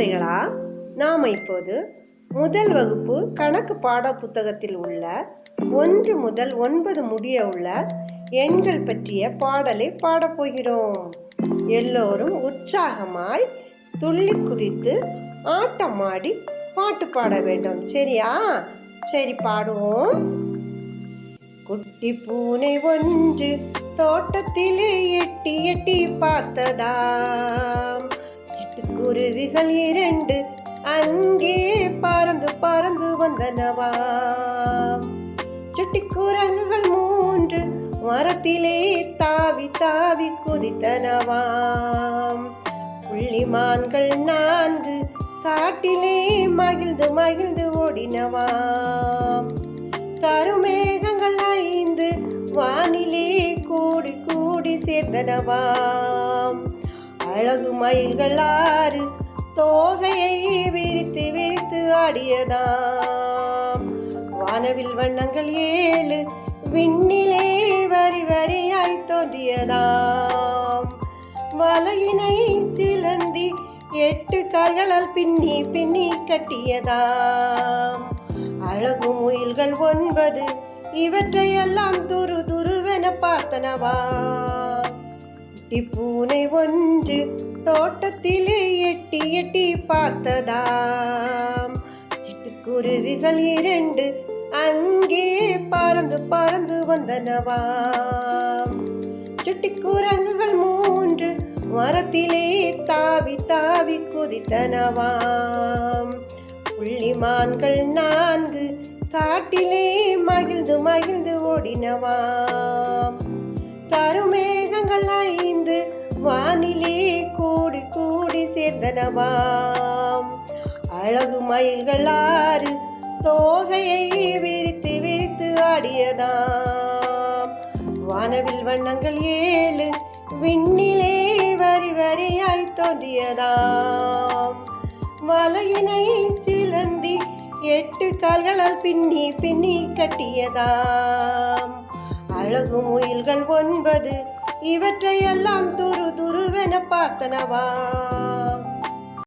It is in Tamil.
குழந்தைகளா நாம் இப்போது முதல் வகுப்பு கணக்கு பாட புத்தகத்தில் உள்ள ஒன்று முதல் ஒன்பது முடிய உள்ள எண்கள் பற்றிய பாடலை பாடப்போகிறோம் எல்லோரும் உற்சாகமாய் துள்ளி குதித்து ஆட்டமாடி பாட்டு பாட வேண்டும். சரியா? சரி பாடுவோம். குட்டி பூனை ஒன்று தோட்டத்திலே எட்டி எட்டி பார்த்ததா? சிட்டுக்குருவிகள் இரண்டு அங்கே பறந்து பறந்து வந்தனவாம் சுட்டிக்குரங்குகள் மூன்று மரத்திலே தாவி தாவி குதித்தனவாம் புள்ளிமான்கள் நான்கு காட்டிலே மகிழ்ந்து மகிழ்ந்து ஓடினவாம் கருமேகங்கள் ஐந்து வானிலே கூடி கூடி சேர்ந்தனவாம் அழகு மயில்கள் ஆறு தோகையை விரித்து விரித்து ஆடியதாம். வானவில் வண்ணங்கள் ஏழு விண்ணிலே வரி வரியாய் தோன்றியதாம். வலையினை சிலந்தி எட்டு கால்களால் பின்னி பின்னி கட்டியதாம். அழகு முயல்கள் ஒன்பது இவற்றையெல்லாம் துரு துருவென பார்த்தனவா. பூனை ஒன்று தோட்டத்திலே எட்டு எட்டி பார்த்ததாம். சிட்டுக்குருவிகள் இரண்டு அங்கே பறந்து பறந்து வந்தனவாம். சுட்டிக்குரங்குகள் மூன்று மரத்திலே தாவி தாவி குதித்தனவாம். புள்ளிமான்கள் நான்கு காட்டிலே மகிழ்ந்து மகிழ்ந்து ஓடினவாம். கருமேகங்கள் ஐந்து வானிலே கூடி சேர்ந்தனவாம். அழகு மயில்கள் ஆறு தோகையை விரித்து விரித்து ஆடியதாம். வானவில் வண்ணங்கள் ஏழு விண்ணிலே வரி வரியாய் தோன்றியதாம். வலையினை சிலந்தி எட்டு கால்களால் பின்னி பின்னி கட்டியதாம். அழகு முயல்கள் ஒன்பது இவற்றையெல்லாம் துரு துருவென பார்த்தனவாம்